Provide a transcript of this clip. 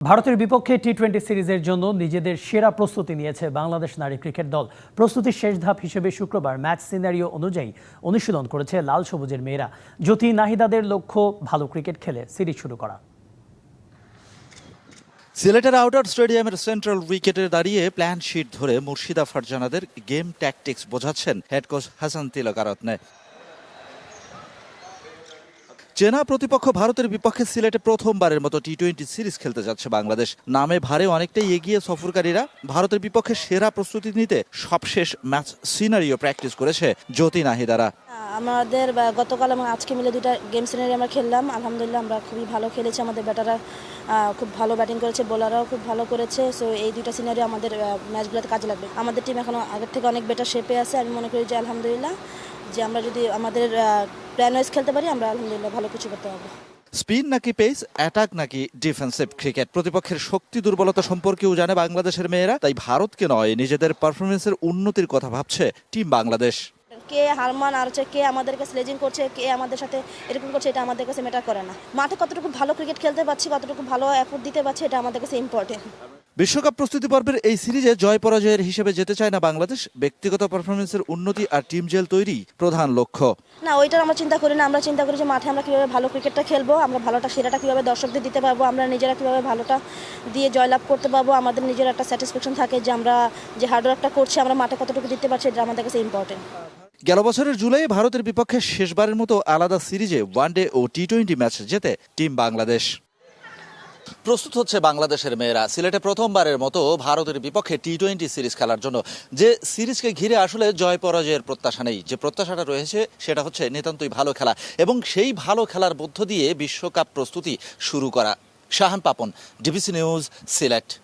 ভারতের বিপক্ষে T twenty সিরিজের জন্য নিজেদের সেরা প্রস্তুতি নিয়েছে বাংলাদেশ নারী ক্রিকেট দল। প্রস্তুতির শেষ ধাপ হিসেবে শুক্রবার ম্যাচ সিনারিও অনুযায়ী অনুশীলন করেছে লাল সবুজের মেয়েরা। জ্যোতি নাহিদাদের লক্ষ্য, ভালো ক্রিকেট খেলে সিরিজ শুরু করা। সিলেটের আউটার স্টেডিয়ামের সেন্ট্রাল উইকেটে দাঁড়িয়ে প্ল্যান শিট ধরে মুর্শিদা ফারজানাদের গেম ট্যাকটিক্স বোঝাচ্ছেন হেড কোচ হাসান তিলকারত্নে চেনা প্রতিপক্ষ ভারতের বিপক্ষে সিলেটে প্রথমবারের মতো টি টোয়েন্টি সিরিজ খেলতে যাচ্ছে বাংলাদেশ। নামে ভারে অনেকটাই এগিয়ে সফরকারীরা ভারতের বিপক্ষে সেরা প্রস্তুতি নিতে সবশেষ ম্যাচ সিনারিও প্র্যাকটিস করেছে জ্যোতি নাহিদারা। আমাদের গতকাল এবং আজকে মিলে দুইটা গেম সিনারি আমরা খেললাম। আলহামদুলিল্লাহ আমরা খুবই ভালো খেলেছি। আমাদের ব্যাটাররা খুব ভালো ব্যাটিং করেছে বোলাররাও খুব ভালো করেছে। সো এই দুইটা সিনারি আমাদের ম্যাচগুলোতে কাজে লাগবে। আমাদের টিম এখনও আগের থেকে অনেক বেটার শেপে আছে। আমি মনে করি যে, আলহামদুলিল্লাহ, যে আমরা যদি আমাদের প্ল্যান ওয়াইজ খেলতে পারি আমরা আলহামদুলিল্লাহ ভালো কিছু করতে পারব। স্পিন নাকি পেস অ্যাটাক নাকি ডিফেন্সিভ ক্রিকেট? প্রতিপক্ষের শক্তি দুর্বলতা সম্পর্কেও জানে বাংলাদেশের মেয়েরা তাই ভারতকে নয় নিজেদের পারফরমেন্সের উন্নতির কথা ভাবছে টিম বাংলাদেশ। কে হারমান আর হচ্ছে কে আমাদেরকে স্লেজিং করছে কে আমাদের সাথে এরকম করছে এটা আমাদের কাছে ম্যাটার করে না। মাঠে কতটুকু ভালো ক্রিকেট খেলতে পারছি কতটুকু ভালো এফোর্ট দিতে পারছি এটা আমাদের কাছে ইম্পর্টেন্ট বিশ্বকাপ প্রস্তুতি পর্বের এই সিরিজে জয় পরাজয়ের হিসেবে যেতে চায় না বাংলাদেশ ব্যক্তিগত পারফরমেন্সের উন্নতি আর টিম জেল তৈরি প্রধান লক্ষ্য। না ওইটা আমরা চিন্তা করি না আমরা চিন্তা করি যে মাঠে আমরা কীভাবে ভালো ক্রিকেটটা খেলব আমরা ভালোটা সেরাটা কীভাবে দর্শকদের দিতে পারব আমরা নিজেরা কীভাবে ভালোটা দিয়ে জয়লাভ করতে পারব আমাদের নিজের একটা স্যাটিসফ্যাকশন থাকে যে আমরা যে হার্ডওয়ার্কটা করছি আমরা মাঠে কতটুকু দিতে পারছি এটা আমাদের কাছে ইম্পর্টেন্ট গেল বছরের জুলাই ভারতের বিপক্ষে শেষবারের মতো আলাদা সিরিজে ওয়ানডে ও টি টোয়েন্টি ম্যাচ জেতে টিম বাংলাদেশ। প্রস্তুত হচ্ছে বাংলাদেশের মেয়েরা। সিলেটে প্রথমবারের মতো ভারতের বিপক্ষে টি টোয়েন্টি সিরিজ খেলার জন্য। যে সিরিজকে ঘিরে আসলে জয় পরাজয়ের প্রত্যাশা নেই। যে প্রত্যাশাটা রয়েছে, সেটা হচ্ছে নিতান্তই ভালো খেলা। এবং সেই ভালো খেলার মধ্য দিয়ে বিশ্বকাপ প্রস্তুতি শুরু করা। Shahan Papon DBC news Sylhet.